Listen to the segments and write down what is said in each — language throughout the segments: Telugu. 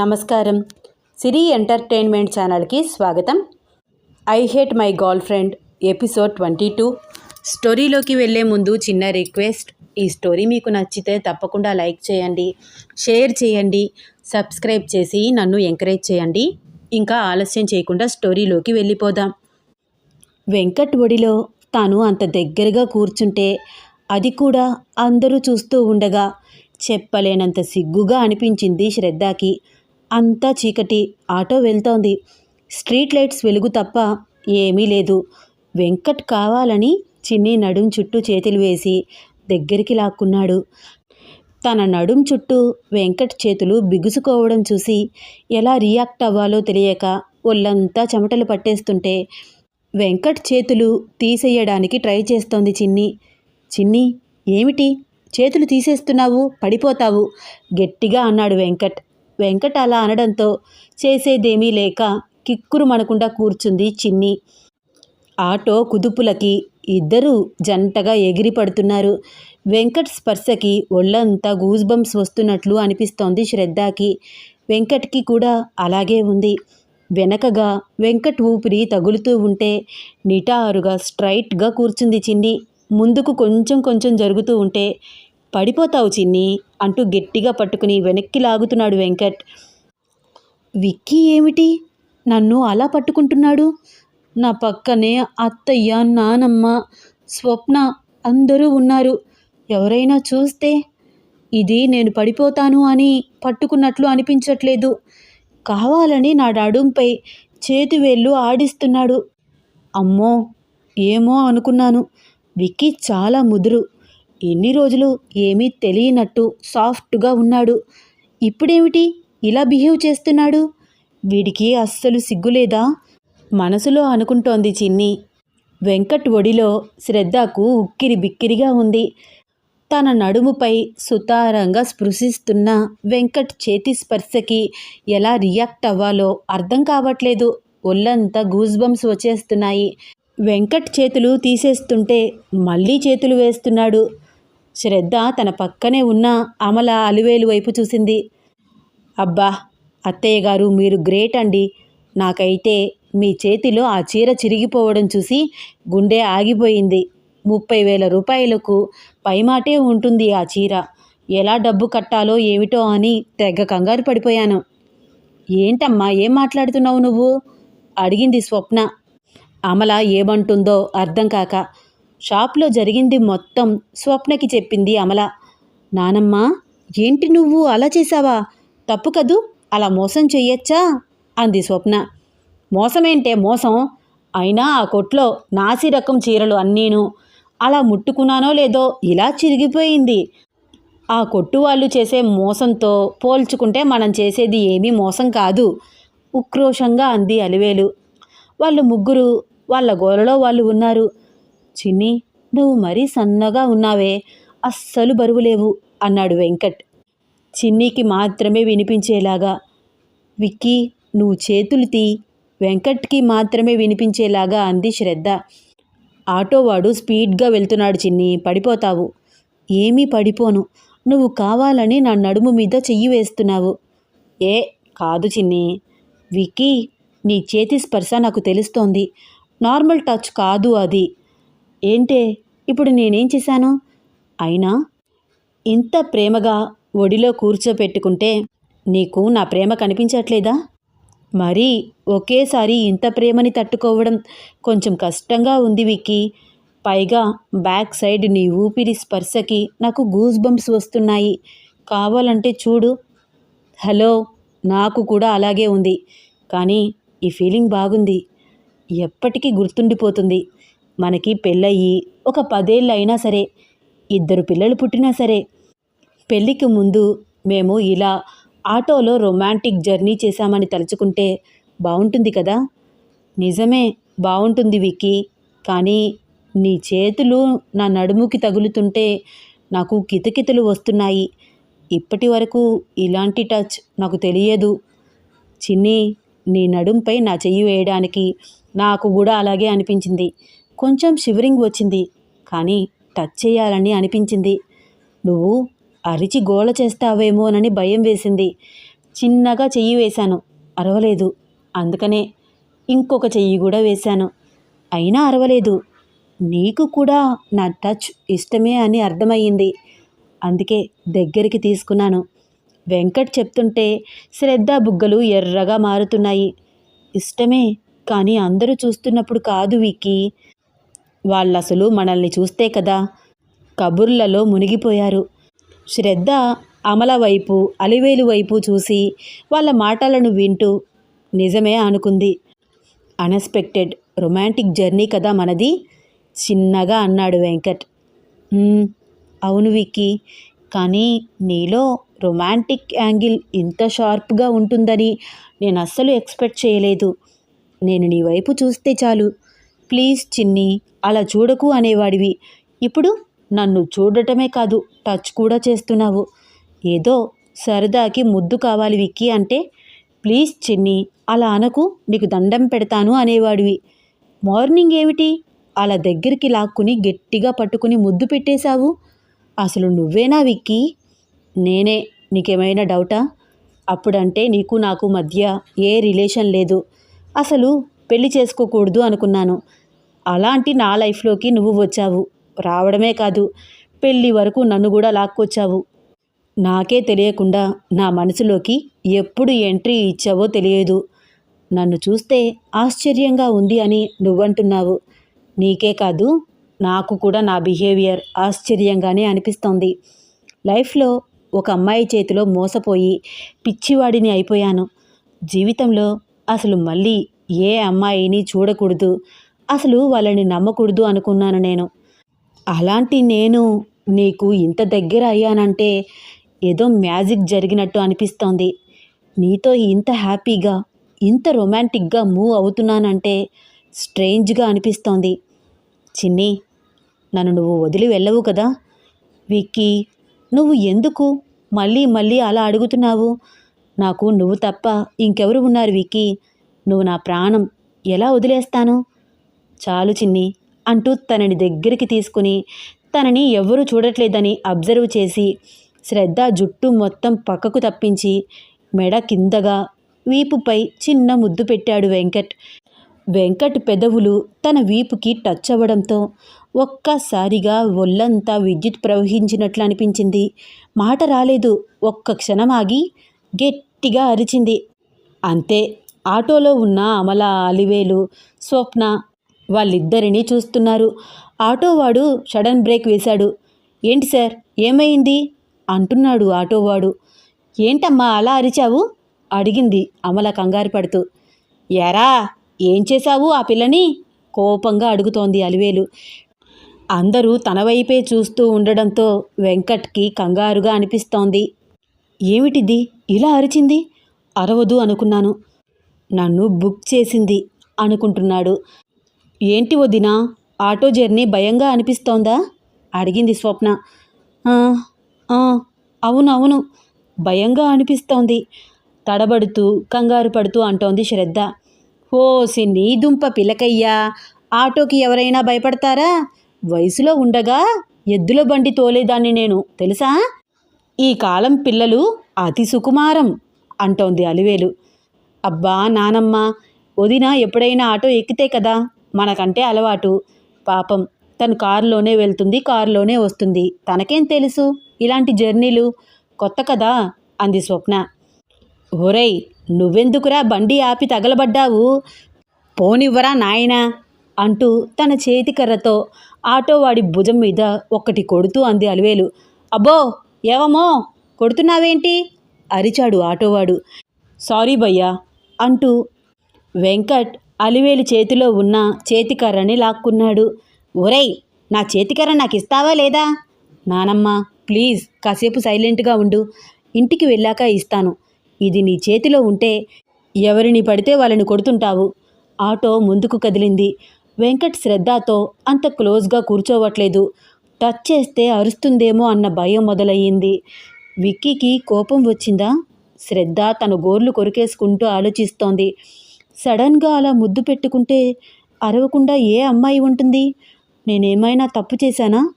నమస్కారం. సిరి ఎంటర్టైన్మెంట్ ఛానల్కి స్వాగతం. I hate my girl friend episode twenty two. స్టోరీలోకి వెళ్ళే ముందు చిన్న రిక్వెస్ట్. ఈ స్టోరీ మీకు నచ్చితే తప్పకుండా లైక్ చేయండి షేర్ చేయండి సబ్స్క్రైబ్ చేసి నన్ను ఎంకరేజ్ చేయండి. ఇంకా ఆలస్యం చేయకుండా స్టోరీలోకి వెళ్ళిపోదాం. వెంకట్ ఒడిలో తాను అంత దగ్గరగా కూర్చుంటే అది కూడా అందరూ చూస్తూ ఉండగా చెప్పలేనంత సిగ్గుగా అనిపించింది శ్రద్ధకి. అంతా చీకటి. ఆటో వెళ్తోంది. స్ట్రీట్ లైట్స్ వెలుగు తప్ప ఏమీ లేదు. వెంకట్ కావాలని చిన్ని నడుం చుట్టూ చేతులు వేసి దగ్గరికి లాక్కున్నాడు. తన నడుం చుట్టూ వెంకట్ చేతులు బిగుసుకోవడం చూసి ఎలా రియాక్ట్ అవ్వాలో తెలియక ఒళ్ళంతా చెమటలు పట్టేస్తుంటే వెంకట్ చేతులు తీసేయడానికి ట్రై చేస్తోంది చిన్ని. చిన్ని ఏమిటి? చేతులు తీసేస్తున్నావు? పడిపోతావు? గట్టిగా అన్నాడు వెంకట్. వెంకట అలా అనడంతో చేసేదేమీ లేక కిక్కురు మనకుండా కూర్చుంది చిన్ని. ఆటో కుదుపులకి ఇద్దరూ జంటగా ఎగిరి పడుతున్నారు వెంకట్ స్పర్శకి ఒళ్ళంతా గూజ్బంప్స్ వస్తున్నట్లు అనిపిస్తోంది శ్రద్ధకి. వెంకట్కి కూడా అలాగే ఉంది. వెనకగా వెంకట్ ఊపిరి తగులుతూ ఉంటే నిటారుగా స్ట్రైట్గా కూర్చుంది చిన్ని. ముందుకు కొంచెం కొంచెం జరుగుతూ ఉంటే పడిపోతావు చిన్ని అంటూ గట్టిగా పట్టుకుని వెనక్కి లాగుతున్నాడు వెంకట్. విక్కీ ఏమిటి? నన్ను అలా పట్టుకుంటున్నాడు? నా పక్కనే అత్తయ్య నానమ్మ స్వప్న అందరూ ఉన్నారు. ఎవరైనా చూస్తే ఇది నేను పడిపోతాను అని పట్టుకున్నట్లు అనిపించట్లేదు. కావాలని నా నడుంపై చేతివేళ్ళు ఆడిస్తున్నాడు. అమ్మో ఏమో అనుకున్నాను. విక్కీ చాలా ముదురు. ఎన్ని రోజులు ఏమీ తెలియనట్టు సాఫ్ట్గా ఉన్నాడు. ఇప్పుడేమిటి ఇలా బిహేవ్ చేస్తున్నాడు? వీడికి అస్సలు సిగ్గులేదా? మనసులో అనుకుంటోంది చిన్ని. వెంకట్ ఒడిలో శ్రద్ధకు ఉక్కిరి బిక్కిరిగా ఉంది. తన నడుముపై సుతారంగా స్పృశిస్తున్న వెంకట్ చేతి స్పర్శకి ఎలా రియాక్ట్ అవ్వాలో అర్థం కావట్లేదు. ఒళ్ళంతా గూస్ వచ్చేస్తున్నాయి. వెంకట్ చేతులు తీసేస్తుంటే మళ్ళీ చేతులు వేస్తున్నాడు. శ్రద్ధ తన పక్కనే ఉన్న అమల అలివేలు వైపు చూసింది. అబ్బా అత్తయ్య గారు మీరు గ్రేట్ అండి. నాకైతే మీ చేతిలో ఆ చీర చిరిగిపోవడం చూసి గుండె ఆగిపోయింది. ముప్పై వేల రూపాయలకు పైమాటే ఉంటుంది ఆ చీర. ఎలా డబ్బు కట్టాలో ఏమిటో అని తెగ కంగారు పడిపోయాను. ఏంటమ్మా ఏం మాట్లాడుతున్నావు నువ్వు? అడిగింది స్వప్న. అమల ఏమంటుందో అర్థం కాక షాప్లో జరిగింది మొత్తం స్వప్నకి చెప్పింది అమల. నానమ్మ ఏంటి నువ్వు అలా చేసావా తప్పు కదూ? అలా మోసం చెయ్యొచ్చా? అంది స్వప్న. మోసమేంటే మోసం? అయినా ఆ కొట్లో నాసి రకం చీరలు అన్నీను. అలా ముట్టుకున్నానో లేదో ఇలా చిరిగిపోయింది. ఆ కొట్టు వాళ్ళు చేసే మోసంతో పోల్చుకుంటే మనం చేసేది ఏమీ మోసం కాదు. ఉక్రోషంగా అంది అలివేలు. వాళ్ళు ముగ్గురు వాళ్ళ గోలలో వాళ్ళు ఉన్నారు. చిన్ని నువ్వు మరీ సన్నగా ఉన్నావే అస్సలు బరువు లేవు అన్నాడు వెంకట్. చిన్నికి మాత్రమే వినిపించేలాగా విక్కీ నువ్వు చేతులు తీ వెంకట్కి మాత్రమే వినిపించేలాగా అంది శ్రద్ధ. ఆటోవాడు స్పీడ్గా వెళ్తున్నాడు చిన్ని పడిపోతావు. ఏమీ పడిపోను నువ్వు కావాలని నా నడుము మీద చెయ్యి వేస్తున్నావు. ఏ కాదు చిన్ని. విక్కీ నీ చేతి స్పర్శ నాకు తెలుస్తోంది. నార్మల్ టచ్ కాదు అది. ఏంటే? ఇప్పుడు నేనేం చేశాను? అయినా? ఇంత ప్రేమగా ఒడిలో కూర్చోపెట్టుకుంటే నీకు నా ప్రేమ కనిపించట్లేదా? మరి ఒకేసారి ఇంత ప్రేమని తట్టుకోవడం కొంచెం కష్టంగా ఉంది విక్కీ. పైగా బ్యాక్ సైడ్ నీ ఊపిరి స్పర్శకి నాకు గూస్ బంప్స్ వస్తున్నాయి. కావాలంటే చూడు. హలో నాకు కూడా అలాగే ఉంది. కానీ ఈ ఫీలింగ్ బాగుంది. ఎప్పటికీ గుర్తుండిపోతుంది. మనకి పెళ్ళయి ఒక పదేళ్ళు అయినా సరే ఇద్దరు పిల్లలు పుట్టినా సరే. పెళ్ళికి ముందు మేము ఇలా ఆటోలో రొమాంటిక్ జర్నీ చేశామని తలుచుకుంటే బాగుంటుంది కదా? నిజమే బాగుంటుంది విక్కీ. కానీ నీ చేతులు నా నడుముకి తగులుతుంటే నాకు కితకితలు వస్తున్నాయి. ఇప్పటి వరకు ఇలాంటి టచ్ నాకు తెలియదు. చిన్ని నీ నడుంపై నా చెయ్యి వేయడానికి నాకు కూడా అలాగే అనిపించింది. కొంచెం షివరింగ్ వచ్చింది. కానీ టచ్ చేయాలని అనిపించింది. నువ్వు అరిచి గోల చేస్తావేమోనని భయం వేసింది. చిన్నగా చెయ్యి వేశాను. అరవలేదు. అందుకనే ఇంకొక చెయ్యి కూడా వేశాను. అయినా అరవలేదు. నీకు కూడా నా టచ్ ఇష్టమే అని అర్థమయ్యింది. అందుకే దగ్గరికి తీసుకున్నాను. వెంకట్ చెప్తుంటే శ్రద్ధ బుగ్గలు ఎర్రగా మారుతున్నాయి. ఇష్టమే కానీ అందరూ చూస్తున్నప్పుడు కాదు వీకి వాళ్ళసలు మనల్ని చూస్తే కదా. కబుర్లలో మునిగిపోయారు. శ్రద్ధ అమల వైపు అలివేలు వైపు చూసి వాళ్ళ మాటలను వింటూ నిజమే అనుకుంది. అన్ఎక్స్పెక్టెడ్ రొమాంటిక్ జర్నీ కదా మనది? చిన్నగా అన్నాడు వెంకట్. అవును విక్కీ. కానీ నీలో రొమాంటిక్ యాంగిల్ ఇంత షార్ప్గా ఉంటుందని నేను అస్సలు ఎక్స్పెక్ట్ చేయలేదు. నేను నీ వైపు చూస్తే చాలు. ప్లీజ్ చిన్ని అలా చూడకు అనేవాడివి. ఇప్పుడు నన్ను చూడటమే కాదు టచ్ కూడా చేస్తున్నావు. ఏదో సరదాకి ముద్దు కావాలి విక్కీ అంటే ప్లీజ్ చిన్ని అలా అనకు నీకు దండం పెడతాను అనేవాడివి. మార్నింగ్ ఏమిటి? అలా దగ్గరికి లాక్కుని గట్టిగా పట్టుకుని ముద్దు పెట్టేశావు? అసలు నువ్వేనా విక్కీ? నేనే నీకేమైనా డౌటా? అప్పుడంటే నీకు నాకు మధ్య ఏ రిలేషన్ లేదు. అసలు పెళ్ళి చేసుకోకూడదు అనుకున్నాను. అలాంటి నా లైఫ్లోకి నువ్వు వచ్చావు. రావడమే కాదు పెళ్ళి వరకు నన్ను కూడా లాక్కొచ్చావు. నాకే తెలియకుండా నా మనసులోకి ఎప్పుడు ఎంట్రీ ఇచ్చావో తెలియదు. నన్ను చూస్తే ఆశ్చర్యంగా ఉంది అని నువ్వంటున్నావు. నీకే కాదు నాకు కూడా నా బిహేవియర్ ఆశ్చర్యంగానే అనిపిస్తోంది. లైఫ్లో ఒక అమ్మాయి చేతిలో మోసపోయి పిచ్చివాడిని అయిపోయాను. జీవితంలో అసలు మళ్ళీ ఏ అమ్మాయిని చూడకూడదు. అసలు వాళ్ళని నమ్మకూడదు అనుకున్నాను నేను. అలాంటి నేను నీకు ఇంత దగ్గర అయ్యానంటే ఏదో మ్యాజిక్ జరిగినట్టు అనిపిస్తోంది. నీతో ఇంత హ్యాపీగా ఇంత రొమాంటిక్గా మూవ్ అవుతున్నానంటే స్ట్రేంజ్గా అనిపిస్తోంది. చిన్ని నన్ను నువ్వు వదిలి వెళ్ళవు కదా? విక్కీ నువ్వు ఎందుకు మళ్ళీ మళ్ళీ అలా అడుగుతున్నావు? నాకు నువ్వు తప్ప ఇంకెవరు ఉన్నారు విక్కీ? నువ్వు నా ప్రాణం ఎలా వదిలేస్తాను? చాలు చిన్ని అంటూ తనని దగ్గరికి తీసుకుని తనని ఎవరూ చూడట్లేదని అబ్జర్వ్ చేసి శ్రద్ధ జుట్టు మొత్తం పక్కకు తప్పించి మెడ కిందగా వీపుపై చిన్న ముద్దు పెట్టాడు వెంకట్. వెంకట్ పెదవులు తన వీపుకి టచ్ అవ్వడంతో ఒక్కసారిగా ఒళ్ళంతా విద్యుత్ ప్రవహించినట్లు అనిపించింది. మాట రాలేదు. ఒక్క క్షణం ఆగి గట్టిగా అరిచింది. అంతే. ఆటోలో ఉన్న అమల అలివేలు స్వప్న వాళ్ళిద్దరినీ చూస్తున్నారు. ఆటోవాడు సడన్ బ్రేక్ వేశాడు. ఏంటి సార్? ఏమైంది? అంటున్నాడు ఆటోవాడు ఏంటమ్మా అలా అరిచావు? అడిగింది అమల కంగారు పడుతూ. ఎరా ఏం చేశావు ఆ పిల్లని? కోపంగా అడుగుతోంది అలివేలు. అందరూ తన వైపే చూస్తూ ఉండడంతో వెంకట్కి కంగారుగా అనిపిస్తోంది. ఏమిటిది? ఇలా అరిచింది? అరవదు అనుకున్నాను. నన్ను బుక్ చేసింది అనుకుంటున్నాడు. ఏంటి వదినా ఆటో జర్నీ భయంగా అనిపిస్తోందా? అడిగింది స్వప్న. అవునవును భయంగా అనిపిస్తోంది. తడబడుతూ కంగారు పడుతూ అంటోంది శ్రద్ధ. ఓ సిన్ని దుంప పిలకయ్యా! ఆటోకి ఎవరైనా భయపడతారా? వయసులో ఉండగా ఎద్దుల బండి తోలేదాన్ని నేను తెలుసా? ఈ కాలం పిల్లలు అతి సుకుమారం అంటోంది అలివేలు. అబ్బా నానమ్మ! వదిన ఎప్పుడైనా ఆటో ఎక్కితే కదా? మనకంటే అలవాటు. పాపం తను కారులోనే వెళ్తుంది కారులోనే వస్తుంది. తనకేం తెలుసు? ఇలాంటి జర్నీలు కొత్త కదా? అంది స్వప్న. ఒరేయ్ నువ్వెందుకురా బండి ఆపి తగలబడ్డావు? పోనివ్వరా నాయనా? అంటూ తన చేతికర్రతో ఆటోవాడి భుజం మీద ఒక్కటి కొడుతూ అంది అలివేలు. అబ్బో ఏవమో కొడుతున్నావేంటి? అరిచాడు ఆటోవాడు. సారీ భయ్యా అంటూ వెంకట్ అలివేలు చేతిలో ఉన్న చేతికర్రని లాక్కున్నాడు. ఒరేయ్ నా చేతికర్ర నాకు ఇస్తావా లేదా? నానమ్మ ప్లీజ్ కాసేపు సైలెంట్గా ఉండు. ఇంటికి వెళ్ళాక ఇస్తాను. ఇది నీ చేతిలో ఉంటే ఎవరిని పడితే వాళ్ళని కొడుతుంటావు. ఆటో ముందుకు కదిలింది. వెంకట్ శ్రద్ధతో అంత క్లోజ్గా కూర్చోవట్లేదు. టచ్ చేస్తే అరుస్తుందేమో అన్న భయం మొదలయ్యింది. విక్కీకి కోపం వచ్చిందా? శ్రద్ధ తన గోర్లు కొరికేసుకుంటూ ఆలోచిస్తోంది. సడన్గా అలా ముద్దు పెట్టుకుంటే అరవకుండా ఏ అమ్మాయి ఉంటుంది? నేనేమైనా తప్పు చేశానా?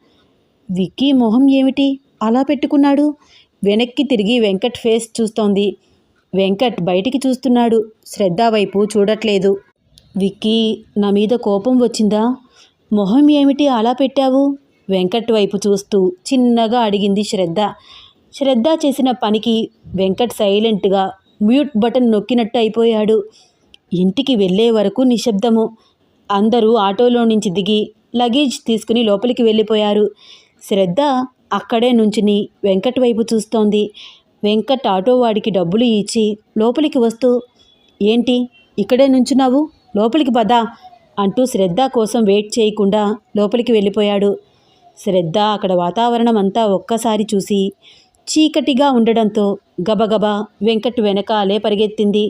విక్కీ మొహం ఏమిటి? అలా పెట్టుకున్నాడు. వెనక్కి తిరిగి వెంకట్ ఫేస్ చూస్తోంది. వెంకట్ బయటికి చూస్తున్నాడు. శ్రద్ధ వైపు చూడట్లేదు. విక్కీ నా మీద కోపం వచ్చిందా? మొహం ఏమిటి అలా పెట్టావు? వెంకట్ వైపు చూస్తూ చిన్నగా అడిగింది శ్రద్ధ. శ్రద్ధ చేసిన పనికి వెంకట్ సైలెంట్గా మ్యూట్ బటన్ నొక్కినట్టు అయిపోయాడు. ఇంటికి వెళ్ళే వరకు నిశ్శబ్దము. అందరూ ఆటోలో నుంచి దిగి లగేజ్ తీసుకుని లోపలికి వెళ్ళిపోయారు. శ్రద్ధ అక్కడే నుంచుని వెంకట్ వైపు చూస్తోంది. వెంకట్ ఆటో వాడికి డబ్బులు ఇచ్చి లోపలికి వస్తూ ఏంటి? ఇక్కడే నుంచున్నావు? లోపలికి పదా అంటూ శ్రద్ధ కోసం వెయిట్ చేయకుండా లోపలికి వెళ్ళిపోయాడు. శ్రద్ధ అక్కడ వాతావరణం అంతా ఒక్కసారి చూసి చీకటిగా ఉండడంతో గబగబా వెంకట్ వెనకాలే పరిగెత్తింది.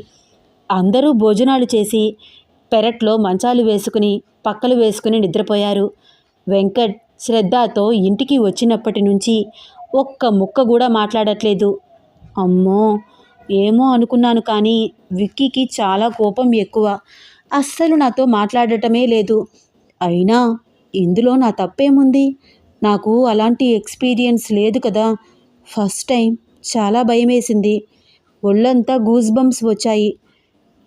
అందరూ భోజనాలు చేసి పెరట్లో మంచాలు వేసుకుని పక్కలు వేసుకుని నిద్రపోయారు. వెంకట్ శ్రద్ధతో ఇంటికి వచ్చినప్పటి నుంచి ఒక్క ముక్క కూడా మాట్లాడట్లేదు. అమ్మో! ఏమో అనుకున్నాను కానీ విక్కీకి చాలా కోపం ఎక్కువ. అస్సలు నాతో మాట్లాడటమే లేదు. అయినా ఇందులో నా తప్పేముంది? నాకు అలాంటి ఎక్స్పీరియన్స్ లేదు కదా. ఫస్ట్ టైం చాలా భయమేసింది. ఒళ్ళంతా గూస్ బంప్స్ వచ్చాయి.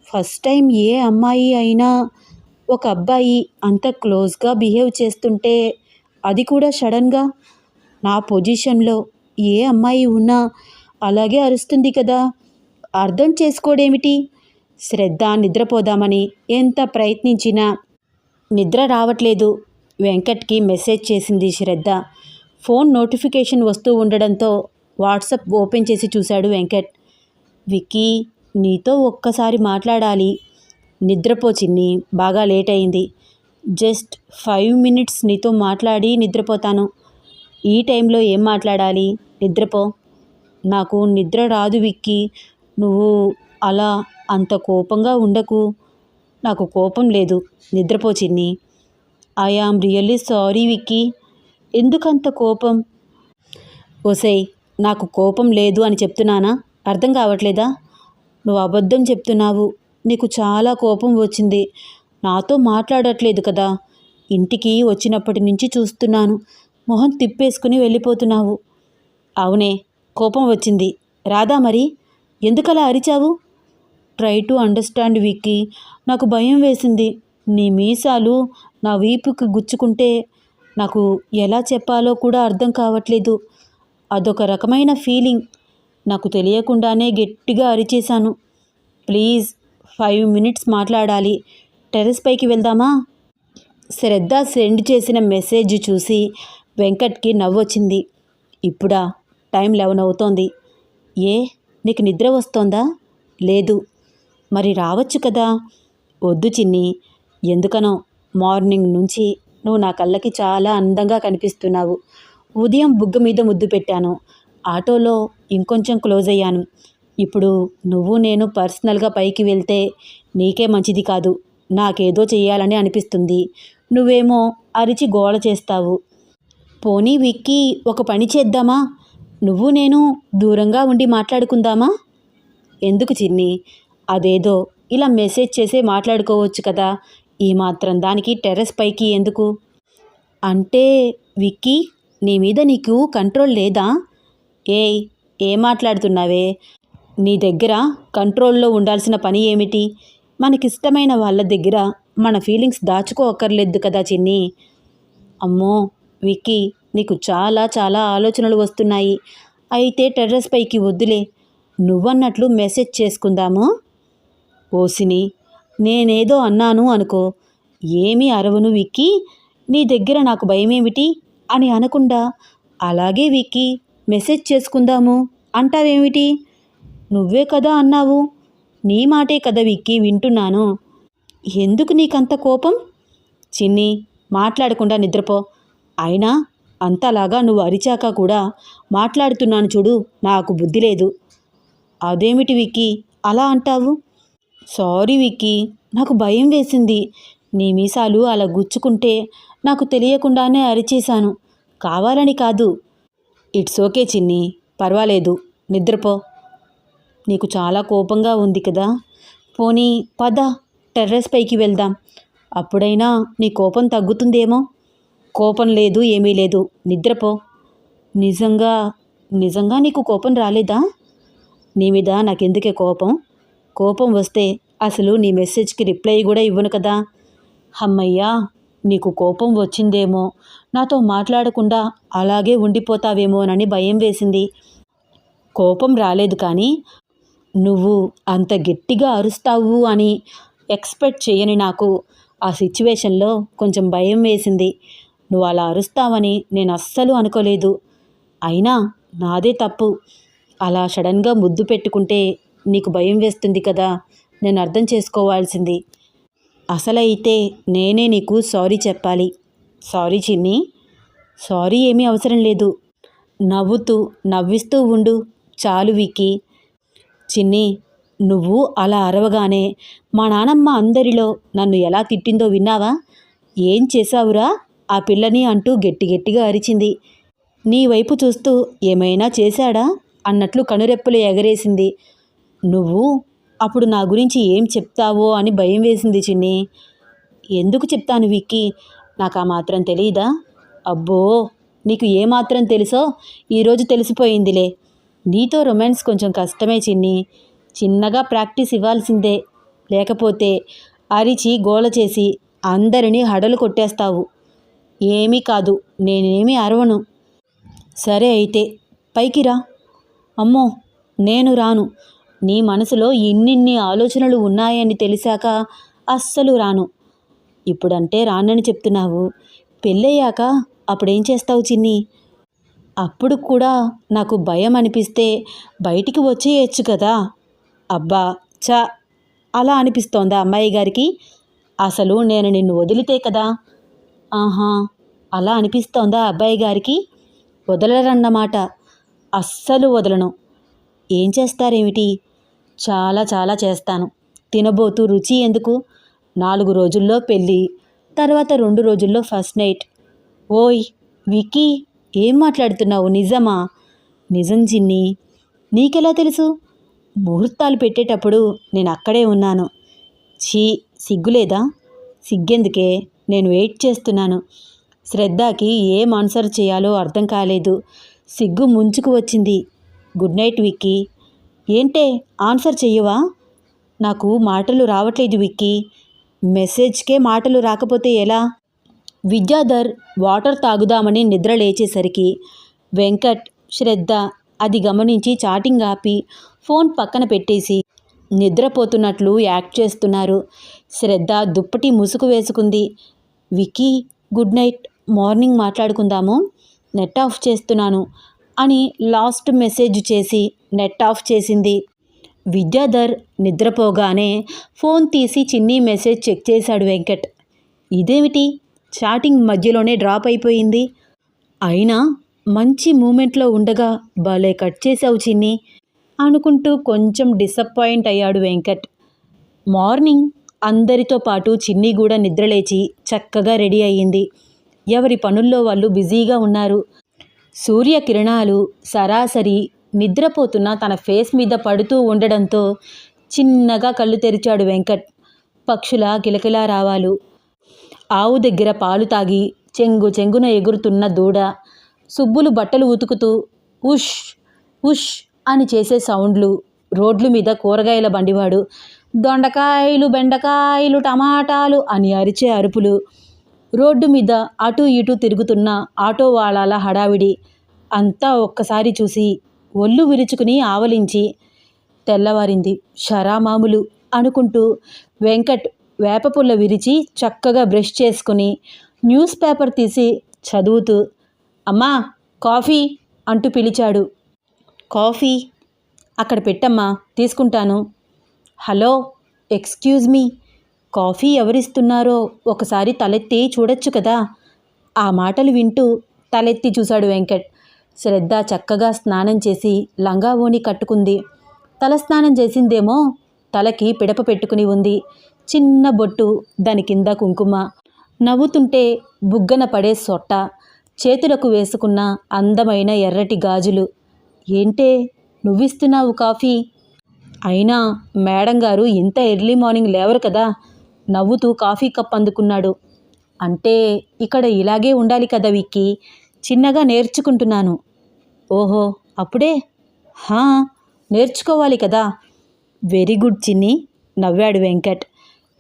ఫస్ట్ టైం ఏ అమ్మాయి అయినా ఒక అబ్బాయి అంత క్లోజ్గా బిహేవ్ చేస్తుంటే అది కూడా సడన్గా. నా పొజిషన్లో ఏ అమ్మాయి ఉన్నా అలాగే అరుస్తుంది కదా. అర్థం చేసుకోడేమిటి? శ్రద్ధ నిద్రపోదామని ఎంత ప్రయత్నించినా నిద్ర రావట్లేదు. వెంకట్కి మెసేజ్ చేసింది శ్రద్ధ. ఫోన్ నోటిఫికేషన్ వస్తూ ఉండడంతో వాట్సాప్ ఓపెన్ చేసి చూశాడు వెంకట్. విక్కీ నీతో ఒక్కసారి మాట్లాడాలి. నిద్రపో చిన్ని బాగా లేట్ అయింది జస్ట్ ఫైవ్ మినిట్స్ నీతో మాట్లాడి నిద్రపోతాను. ఈ టైంలో ఏం మాట్లాడాలి? నిద్రపో. నాకు నిద్ర రాదు విక్కి. నువ్వు అలా అంత కోపంగా ఉండకు. నాకు కోపం లేదు. నిద్రపో Chinni. I am really sorry Vicky. ఎందుకంత కోపం? ఒసై నాకు కోపం లేదు అని చెప్తున్నానా? అర్థం కావట్లేదా? నువ్వు అబద్ధం చెప్తున్నావు. నీకు చాలా కోపం వచ్చింది. నాతో మాట్లాడట్లేదు కదా. ఇంటికి వచ్చినప్పటి నుంచి చూస్తున్నాను. మొహం తిప్పేసుకుని వెళ్ళిపోతున్నావు. అవునే కోపం వచ్చింది. రాదా మరి? ఎందుకలా అరిచావు? Try to understand Vicky. నాకు భయం వేసింది. నీ మీసాలు నా వీపుకి గుచ్చుకుంటే నాకు ఎలా చెప్పాలో కూడా అర్థం కావట్లేదు. అదొక రకమైన ఫీలింగ్. నాకు తెలియకుండానే గట్టిగా అరిచేశాను. ప్లీజ్ ఫైవ్ మినిట్స్ మాట్లాడాలి. టెర్రస్ పైకి వెళ్దామా? శ్రద్ధ సెండ్ చేసిన మెసేజ్ చూసి వెంకట్కి నవ్వొచ్చింది. ఇప్పుడా? టైం లెవెన్ అవుతోంది. ఏ? నీకు నిద్ర వస్తోందా? లేదు. మరి రావచ్చు కదా? వద్దు చిన్ని. ఎందుకనో మార్నింగ్ నుంచి నువ్వు నా కళ్ళకి చాలా అందంగా కనిపిస్తున్నావు. ఉదయం బుగ్గ మీద ముద్దు పెట్టాను. ఆటోలో ఇంకొంచెం క్లోజ్ అయ్యాను. ఇప్పుడు నువ్వు నేను పర్సనల్గా పైకి వెళ్తే నీకే మంచిది కాదు. నాకేదో చేయాలని అనిపిస్తుంది. నువ్వేమో అరిచి గోల చేస్తావు. పోనీ విక్కీ ఒక పని చేద్దామా? నువ్వు నేను దూరంగా ఉండి మాట్లాడుకుందామా? ఎందుకు చిన్ని? అదేదో ఇలా మెసేజ్ చేసే మాట్లాడుకోవచ్చు కదా. ఈ మాత్రం దానికి టెర్రస్ పైకి ఎందుకు? అంటే విక్కీ నీ మీద నీకు కంట్రోల్ లేదా? ఏయ్ ఏం మాట్లాడుతున్నావే? నీ దగ్గర కంట్రోల్లో ఉండాల్సిన పని ఏమిటి? మనకిష్టమైన వాళ్ళ దగ్గర మన ఫీలింగ్స్ దాచుకోక్కర్లేదు కదా చిన్ని. అమ్మో విక్కీ నీకు చాలా చాలా ఆలోచనలు వస్తున్నాయి. అయితే టెర్రస్ పైకి వద్దులే. నువ్వన్నట్లు మెసేజ్ చేసుకుందాము. ఓసిని నేనేదో అన్నాను అనుకో. ఏమీ అరవను విక్కీ. నీ దగ్గర నాకు భయమేమిటి? అని అనకుండా. అలాగే విక్కీ మెసేజ్ చేసుకుందాము. అంటావేమిటి? నువ్వే కదా అన్నావు. నీ మాటే కదా విక్కి వింటున్నాను. ఎందుకు నీకంత కోపం? చిన్ని మాట్లాడకుండా నిద్రపో. అయినా అంతలాగా నువ్వు అరిచాక కూడా మాట్లాడుతున్నాను చూడు నాకు బుద్ధి లేదు. అదేమిటి విక్కీ అలా అంటావు? సారీ విక్కీ నాకు భయం వేసింది. నీ మీసాలు అలా గుచ్చుకుంటే నాకు తెలియకుండానే అరిచేశాను. కావాలని కాదు. ఇట్స్ ఓకే చిన్ని. పర్వాలేదు. నిద్రపో. నీకు చాలా కోపంగా ఉంది కదా. పోనీ పద టెర్రస్ పైకి వెళ్దాం. అప్పుడైనా నీ కోపం తగ్గుతుందేమో? కోపం లేదు ఏమీ లేదు. నిద్రపో. నిజంగా నిజంగా నీకు కోపం రాలేదా? నీ మీద నాకెందుకే కోపం? కోపం వస్తే అసలు నీ మెసేజ్కి రిప్లై కూడా ఇవ్వను కదా. అమ్మయ్యా నీకు కోపం వచ్చిందేమో. నాతో మాట్లాడకుండా అలాగే ఉండిపోతావేమోనని భయం వేసింది. కోపం రాలేదు కానీ నువ్వు అంత గట్టిగా అరుస్తావు అని ఎక్స్పెక్ట్ చేయని నాకు ఆ సిచ్యువేషన్లో కొంచెం భయం వేసింది. నువ్వు అలా అరుస్తావని నేను అస్సలు అనుకోలేదు. అయినా నాదే తప్పు. అలా సడన్గా ముద్దు పెట్టుకుంటే నీకు భయం వేస్తుంది కదా నేను అర్థం చేసుకోవాల్సింది. అసలైతే నేనే నీకు సారీ చెప్పాలి. సారీ చిన్ని. సారీ ఏమీ అవసరం లేదు. నవ్వుతూ నవ్విస్తూ ఉండు. చాలు వికి చిన్ని నువ్వు అలా అరవగానే మా నానమ్మ అందరిలో నన్ను ఎలా తిట్టిందో విన్నావా? ఏం చేశావురా? ఆ పిల్లని అంటూ గట్టి గట్టిగా అరిచింది. నీ వైపు చూస్తూ ఏమైనా చేశాడా? అన్నట్లు కనురెప్పలు ఎగరేసింది. నువ్వు అప్పుడు నా గురించి ఏం చెప్తావో అని భయం వేసింది చిన్ని. ఎందుకు చెప్తాను విక్కీ? నాకు ఆ మాత్రం తెలియదా అబ్బో నీకు ఏమాత్రం తెలుసో? ఈరోజు తెలిసిపోయిందిలే. నీతో రొమాన్స్ కొంచెం కష్టమే చిన్ని. చిన్నగా ప్రాక్టీస్ ఇవ్వాల్సిందే. లేకపోతే అరిచి గోల చేసి అందరినీ హడలు కొట్టేస్తావు. ఏమీ కాదు నేనేమీ అరవను. సరే అయితే పైకి రా. అమ్మో నేను రాను. నీ మనసులో ఇన్నిన్ని ఆలోచనలు ఉన్నాయని తెలిసాక అస్సలు రాను. ఇప్పుడంటే రానని చెప్తున్నావు. పెళ్ళయ్యాక అప్పుడేం చేస్తావు చిన్ని? అప్పుడు కూడా నాకు భయం అనిపిస్తే బయటికి వచ్చేయచ్చు కదా. అబ్బా చ అలా అనిపిస్తోందా అమ్మాయి గారికి? అసలు నేను నిన్ను వదిలితే కదా? ఆహా అలా అనిపిస్తోందా అబ్బాయి గారికి? వదలరన్నమాట. అస్సలు వదలను. ఏం చేస్తారేమిటి? చాలా చాలా చేస్తాను. తినబోతూ రుచి ఎందుకు? నాలుగు రోజుల్లో పెళ్ళి తర్వాత రెండు రోజుల్లో ఫస్ట్ నైట్. ఓయ్ వికీ ఏం మాట్లాడుతున్నావు? నిజమా? నిజం చిన్ని నీకెలా తెలుసు? ముహూర్తాలు పెట్టేటప్పుడు నేను అక్కడే ఉన్నాను. ఛీ సిగ్గులేదా? సిగ్గెందుకే నేను వెయిట్ చేస్తున్నాను. శ్రద్ధకి ఏం ఆన్సర్ చేయాలో అర్థం కాలేదు. సిగ్గు ముంచుకు వచ్చింది. Good night Vicky. ఏంటే ఆన్సర్ చెయ్యవా? నాకు మాటలు రావట్లేదు విక్కీ. మెసేజ్కే మాటలు రాకపోతే ఎలా? విద్యాధర్ వాటర్ తాగుదామని నిద్ర లేచేసరికి వెంకట్ శ్రద్ధ అది గమనించి చాటింగ్ ఆపి ఫోన్ పక్కన పెట్టేసి నిద్రపోతున్నట్లు యాక్ట్ చేస్తున్నారు. శ్రద్ధ దుప్పటి ముసుగు వేసుకుంది. వికీ గుడ్ నైట్ మార్నింగ్ మాట్లాడుకుందాము నెట్ ఆఫ్ చేస్తున్నాను అని లాస్ట్ మెసేజ్ చేసి నెట్ ఆఫ్ చేసింది. విద్యాధర్ నిద్రపోగానే ఫోన్ తీసి చిన్ని మెసేజ్ చెక్ చేశాడు వెంకట్. ఇదేమిటి? చాటింగ్ మధ్యలోనే డ్రాప్ అయిపోయింది. అయినా మంచి మూమెంట్లో ఉండగా భలే కట్ చేసావు చిన్ని అనుకుంటూ కొంచెం డిసప్పాయింట్ అయ్యాడు వెంకట్. మార్నింగ్ అందరితో పాటు చిన్ని కూడా నిద్రలేచి చక్కగా రెడీ అయ్యింది. ఎవరి పనుల్లో వాళ్ళు బిజీగా ఉన్నారు. సూర్యకిరణాలు సరాసరి నిద్రపోతున్న తన ఫేస్ మీద పడుతూ ఉండడంతో చిన్నగా కళ్ళు తెరిచాడు వెంకట్. పక్షుల కిలకిలా రావాలు. ఆవు దగ్గర పాలు తాగి చెంగు చెంగున ఎగురుతున్న దూడ సుబ్బులు బట్టలు ఉతుకుతూ ఉష్ ఉష్ అని చేసే సౌండ్లు. రోడ్ల మీద కూరగాయల బండివాడు దొండకాయలు బెండకాయలు టమాటాలు అని అరిచే అరుపులు. రోడ్డు మీద అటు ఇటు తిరుగుతున్న ఆటో వాళ్ళ హడావిడి అంతా ఒక్కసారి చూసి ఒళ్ళు విరుచుకుని ఆవలించి తెల్లవారింది. షరామాములు అనుకుంటూ వెంకట్ వేపపుల్ల విరిచి చక్కగా బ్రష్ చేసుకుని న్యూస్ పేపర్ తీసి చదువుతూ అమ్మా కాఫీ అంటూ పిలిచాడు. కాఫీ? అక్కడ పెట్టమ్మా తీసుకుంటాను. హలో ఎక్స్క్యూజ్ మీ కాఫీ ఎవరిస్తున్నారో ఒకసారి తలెత్తి చూడొచ్చు కదా? ఆ మాటలు వింటూ తలెత్తి చూశాడు వెంకట్. శ్రద్ధ చక్కగా స్నానం చేసి లంగా కట్టుకుంది. తల స్నానం చేసిందేమో తలకి పిడప పెట్టుకుని ఉంది. చిన్న బొట్టు దాని కింద కుంకుమ. నవ్వుతుంటే బుగ్గన పడే సొట్ట. చేతులకు వేసుకున్న అందమైన ఎర్రటి గాజులు. ఏంటే నువ్విస్తున్నావు కాఫీ? అయినా మేడం గారు ఇంత ఎర్లీ మార్నింగ్ లేవరు కదా నవ్వుతూ కాఫీ కప్ అందుకున్నాడు. అంటే ఇక్కడ ఇలాగే ఉండాలి కదా విక్కి చిన్నగా నేర్చుకుంటున్నాను. ఓహో అప్పుడే? హా నేర్చుకోవాలి కదా. వెరీ గుడ్ చిన్ని నవ్వాడు వెంకట్.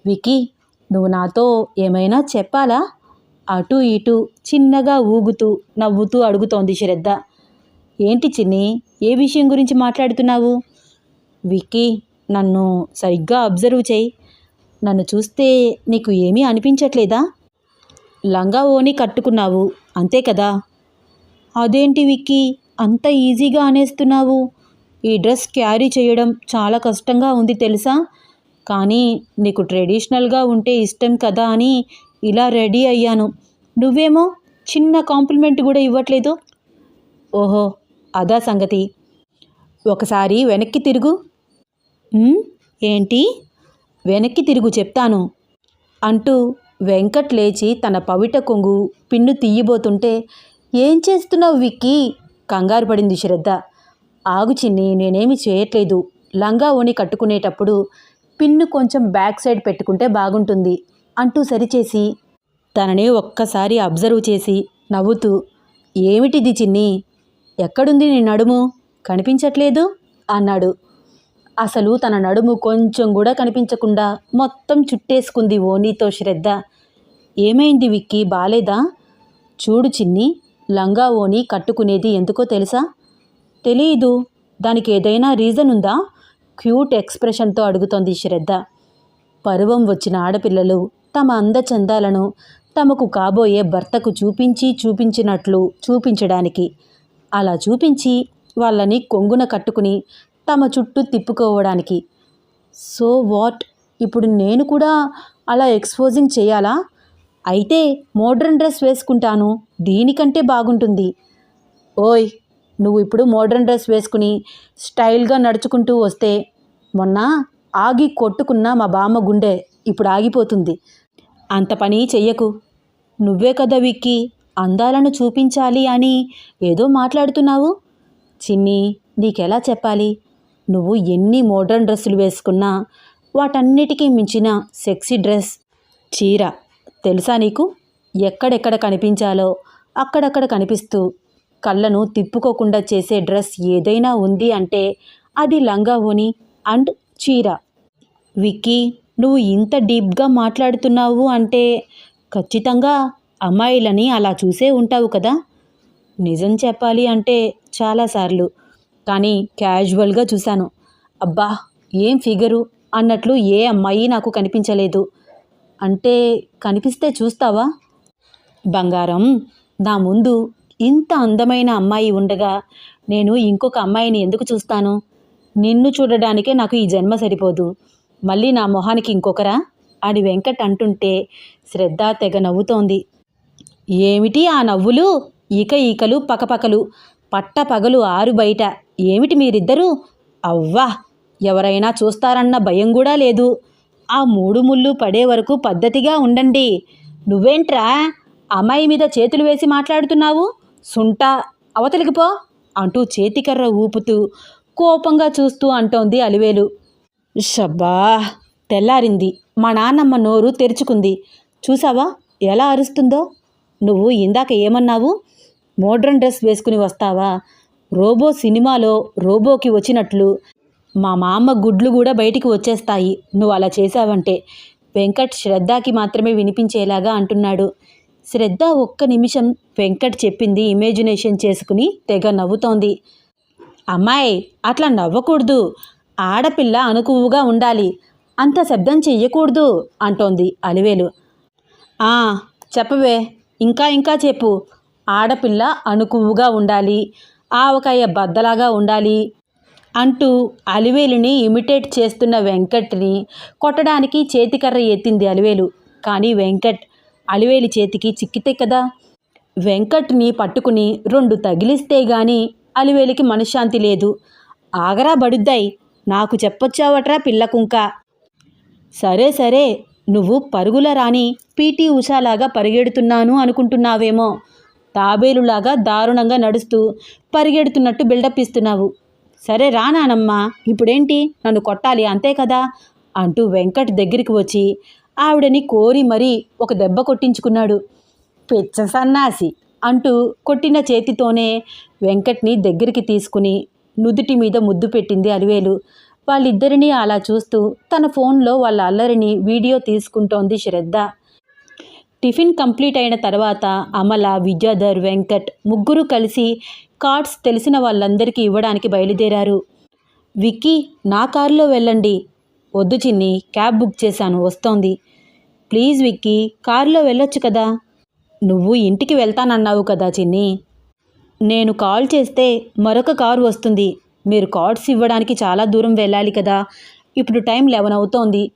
వికీ నువ్వు నాతో ఏమైనా చెప్పాలా? అటు ఇటు చిన్నగా ఊగుతూ నవ్వుతూ అడుగుతోంది శ్రద్ధ ఏంటి చిన్ని ఏ విషయం గురించి మాట్లాడుతున్నావు? విక్కీ నన్ను సరిగ్గా అబ్జర్వ్ చేయి. నన్ను చూస్తే నీకు ఏమీ అనిపించట్లేదా? లంగా ఓని కట్టుకున్నావు అంతే కదా? అదేంటి విక్కీ అంత ఈజీగా అనేస్తున్నావు? ఈ డ్రెస్ క్యారీ చేయడం చాలా కష్టంగా ఉంది తెలుసా? కానీ నీకు ట్రెడిషనల్గా ఉంటే ఇష్టం కదా అని ఇలా రెడీ అయ్యాను. నువ్వేమో చిన్న కాంప్లిమెంట్ కూడా ఇవ్వట్లేదు. ఓహో అదా సంగతి. ఒకసారి వెనక్కి తిరుగు. ఏంటి? వెనక్కి తిరుగు చెప్తాను అంటూ వెంకట్ లేచి తన పవిట కొంగు పిన్ను తీయబోతుంటే ఏం చేస్తున్నావు విక్కీ? కంగారు పడింది శ్రద్ధ. ఆగు చిన్ని నేనేమి చేయట్లేదు. లంగా ఓని కట్టుకునేటప్పుడు పిన్ను కొంచెం బ్యాక్ సైడ్ పెట్టుకుంటే బాగుంటుంది అంటూ సరిచేసి తనని ఒక్కసారి అబ్జర్వ్ చేసి నవ్వుతూ ఏమిటిది చిన్ని? ఎక్కడుంది నీ నడుము? కనిపించట్లేదు? అన్నాడు. అసలు తన నడుము కొంచెం కూడా కనిపించకుండా మొత్తం చుట్టేసుకుంది ఓనీతో శ్రద్ధ. ఏమైంది విక్కీ? బాలేదా? చూడు చిన్ని లంగా ఓని కట్టుకునేది ఎందుకో తెలుసా? తెలియదు దానికి ఏదైనా రీజన్ ఉందా? క్యూట్ ఎక్స్ప్రెషన్తో అడుగుతోంది శ్రద్ధ. పరువం వచ్చిన ఆడపిల్లలు తమ అందచందాలను తమకు కాబోయే భర్తకు చూపించి చూపించినట్లు చూపించడానికి. అలా చూపించి వాళ్ళని కొంగున కట్టుకుని తమ చుట్టూ తిప్పుకోవడానికి. So what? ఇప్పుడు నేను కూడా అలా ఎక్స్పోజింగ్ చేయాలా? అయితే మోడ్రన్ డ్రెస్ వేసుకుంటాను. దీనికంటే బాగుంటుంది. ఓయ్ నువ్వు ఇప్పుడు మోడ్రన్ డ్రెస్ వేసుకుని స్టైల్గా నడుచుకుంటూ వస్తే మొన్న ఆగి కొట్టుకున్న మా బామ్మ గుండె ఇప్పుడు ఆగిపోతుంది. అంత పని చెయ్యకు. నువ్వే కదా విక్కి అందాలను చూపించాలి అని ఏదో మాట్లాడుతున్నావు? చిన్ని నీకెలా చెప్పాలి? నువ్వు ఎన్ని మోడ్రన్ డ్రెస్సులు వేసుకున్నా వాటన్నిటికీ మించిన సెక్సీ డ్రెస్ చీర. తెలుసా నీకు? ఎక్కడెక్కడ కనిపించాలో అక్కడక్కడ కనిపిస్తూ కళ్ళను తిప్పుకోకుండా చేసే డ్రెస్ ఏదైనా ఉంది అంటే అది లంగా ఓని అండ్ చీర. విక్కీ నువ్వు ఇంత డీప్గా మాట్లాడుతున్నావు అంటే ఖచ్చితంగా అమ్మాయిలని అలా చూసే ఉంటావు కదా? నిజం చెప్పాలి అంటే చాలాసార్లు కానీ క్యాజువల్గా చూశాను. అబ్బా ఏం ఫిగరు? అన్నట్లు ఏ అమ్మాయి నాకు కనిపించలేదు. అంటే కనిపిస్తే చూస్తావా? బంగారం నా ముందు ఇంత అందమైన అమ్మాయి ఉండగా నేను ఇంకొక అమ్మాయిని ఎందుకు చూస్తాను? నిన్ను చూడడానికే నాకు ఈ జన్మ సరిపోదు. మళ్ళీ నా మొహానికి ఇంకొకరా? అని వెంకట్ అంటుంటే శ్రద్ధ తెగ నవ్వుతోంది. ఏమిటి ఆ నవ్వులు? ఈక ఈకలు పకపకలు పట్ట పగలు ఆరు బయట. ఏమిటి మీరిద్దరూ? అవ్వా ఎవరైనా చూస్తారన్న భయం కూడా లేదు. ఆ మూడు ముళ్ళు పడే వరకు పద్ధతిగా ఉండండి. నువ్వేంట్రా అమ్మాయి మీద చేతులు వేసి మాట్లాడుతున్నావు? సుంట అవతలికి పో అంటూ చేతికర్ర ఊపుతూ కోపంగా చూస్తూ అంటోంది అలివేలు. షబ్బా తెల్లారింది. మా నాన్నమ్మ నోరు తెరుచుకుంది. చూసావా ఎలా అరుస్తుందో? నువ్వు ఇందాక ఏమన్నావు? మోడ్రన్ డ్రెస్ వేసుకుని వస్తావా? రోబో సినిమాలో రోబోకి వచ్చినట్లు మా మామ గుడ్లు కూడా బయటికి వచ్చేస్తాయి. నువ్వు అలా చేశావంటే వెంకట్ శ్రద్ధకి మాత్రమే వినిపించేలాగా అంటున్నాడు. శ్రద్ధ ఒక్క నిమిషం వెంకట్ చెప్పింది ఇమేజినేషన్ చేసుకుని తెగ నవ్వుతోంది. అమ్మాయి అట్లా నవ్వకూడదు. ఆడపిల్ల అనుకువగా ఉండాలి. అంత శబ్దం చెయ్యకూడదు అంటోంది అలివేలు. ఆ చెప్పవే ఇంకా ఇంకా చెప్పు. ఆడపిల్ల అనుకువుగా ఉండాలి. ఆవకాయ బద్దలాగా ఉండాలి. అంటూ అలివేలుని ఇమిటేట్ చేస్తున్న వెంకట్ని కొట్టడానికి చేతికర్ర ఎత్తింది అలివేలు. కానీ వెంకట్ అలివేలి చేతికి చిక్కితే కదా? వెంకట్ని పట్టుకుని రెండు తగిలిస్తే గాని అలివేలికి మనశ్శాంతి లేదు. ఆగరా బడుద్దాయి నాకు చెప్పొచ్చావట్రా పిల్లకుంక సరే సరే నువ్వు పరుగుల రాని పీటీ ఉషాలాగా పరిగెడుతున్నాను అనుకుంటున్నావేమో. తాబేలులాగా దారుణంగా నడుస్తూ పరిగెడుతున్నట్టు బిల్డప్ ఇస్తున్నావు. సరే రా నానమ్మా ఇప్పుడేంటి? నన్ను కొట్టాలి అంతే కదా? అంటూ వెంకట్ దగ్గరికి వచ్చి ఆవిడని కోరి మరీ ఒక దెబ్బ కొట్టించుకున్నాడు. పిచ్చ సన్నాసి అంటూ కొట్టిన చేతితోనే వెంకట్ని దగ్గరికి తీసుకుని నుదుటి మీద ముద్దు పెట్టింది అలివేలు వాళ్ళిద్దరినీ అలా చూస్తూ తన ఫోన్లో వాళ్ళ అల్లరిని వీడియో తీసుకుంటోంది శ్రద్ధ. టిఫిన్ కంప్లీట్ అయిన తర్వాత అమల విద్యాధర్ వెంకట్ ముగ్గురు కలిసి కార్డ్స్ తెలిసిన వాళ్ళందరికీ ఇవ్వడానికి బయలుదేరారు. విక్కీ నా కారులో వెళ్ళండి. వద్దు చిన్ని క్యాబ్ బుక్ చేశాను వస్తోంది. ప్లీజ్ విక్కీ కారులో వెళ్ళొచ్చు కదా? నువ్వు ఇంటికి వెళ్తానన్నావు కదా చిన్ని? నేను కాల్ చేస్తే మరొక కారు వస్తుంది. మీరు కార్డ్స్ ఇవ్వడానికి చాలా దూరం వెళ్ళాలి కదా? ఇప్పుడు టైం లెవెన్ అవుతోంది.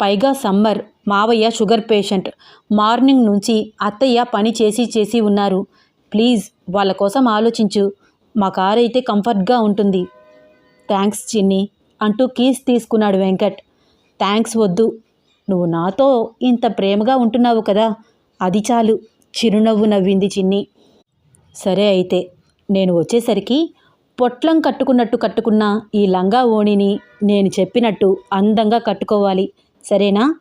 పైగా సమ్మర్ మావయ్య షుగర్ పేషెంట్. మార్నింగ్ నుంచి అత్తయ్య పని చేసి చేసి ఉన్నారు. ప్లీజ్ వాళ్ళ కోసం ఆలోచించు. మా కారు అయితే కంఫర్ట్గా ఉంటుంది. థ్యాంక్స్ చిన్ని అంటూ కీస్ తీసుకున్నాడు వెంకట్. థ్యాంక్స్ వద్దు. నువ్వు నాతో ఇంత ప్రేమగా ఉంటున్నావు కదా. అది చాలు. చిరునవ్వు నవ్వింది చిన్ని. సరే అయితే నేను వచ్చేసరికి పొట్లం కట్టుకున్నట్టు కట్టుకున్న ఈ లంగా ఓణిని నేను చెప్పినట్టు అందంగా కట్టుకోవాలి. సరేనా?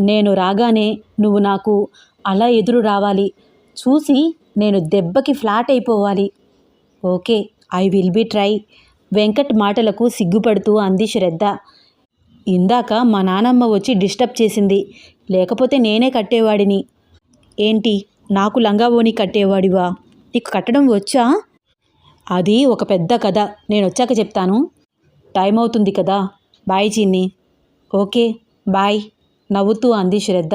నేను రాగానే నువ్వు నాకు అలా ఎదురు రావాలి. చూసి నేను దెబ్బకి ఫ్లాట్ అయిపోవాలి. Okay I will be try. Venkat మాటలకు సిగ్గుపడుతూ అంది శ్రద్ధ. ఇందాక మా నానమ్మ వచ్చి డిస్టర్బ్ చేసింది. లేకపోతే నేనే కట్టేవాడిని. ఏంటి నాకు లంగావోని కట్టేవాడివా? నీకు కట్టడం వచ్చా? అది ఒక పెద్ద కథ. నేను వచ్చాక చెప్తాను. టైం అవుతుంది కదా. బాయ్ చిన్ని. ఓకే బాయ్ నవ్వుతూ అంది శ్రద్ధ.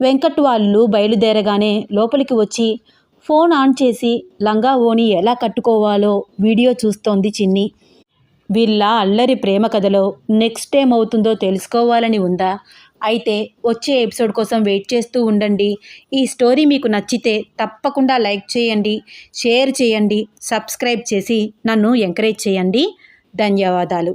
వెంకట్ వాళ్ళు బయలుదేరగానే లోపలికి వచ్చి ఫోన్ ఆన్ చేసి లంగా ఓణి ఎలా కట్టుకోవాలో వీడియో చూస్తోంది చిన్ని. వీళ్ళ అల్లరి ప్రేమ కథలో నెక్స్ట్ ఏమవుతుందో తెలుసుకోవాలని ఉందా? అయితే వచ్చే ఎపిసోడ్ కోసం వెయిట్ చేస్తూ ఉండండి. ఈ స్టోరీ మీకు నచ్చితే తప్పకుండా లైక్ చేయండి షేర్ చేయండి సబ్స్క్రైబ్ చేసి నన్ను ఎంకరేజ్ చేయండి. ధన్యవాదాలు.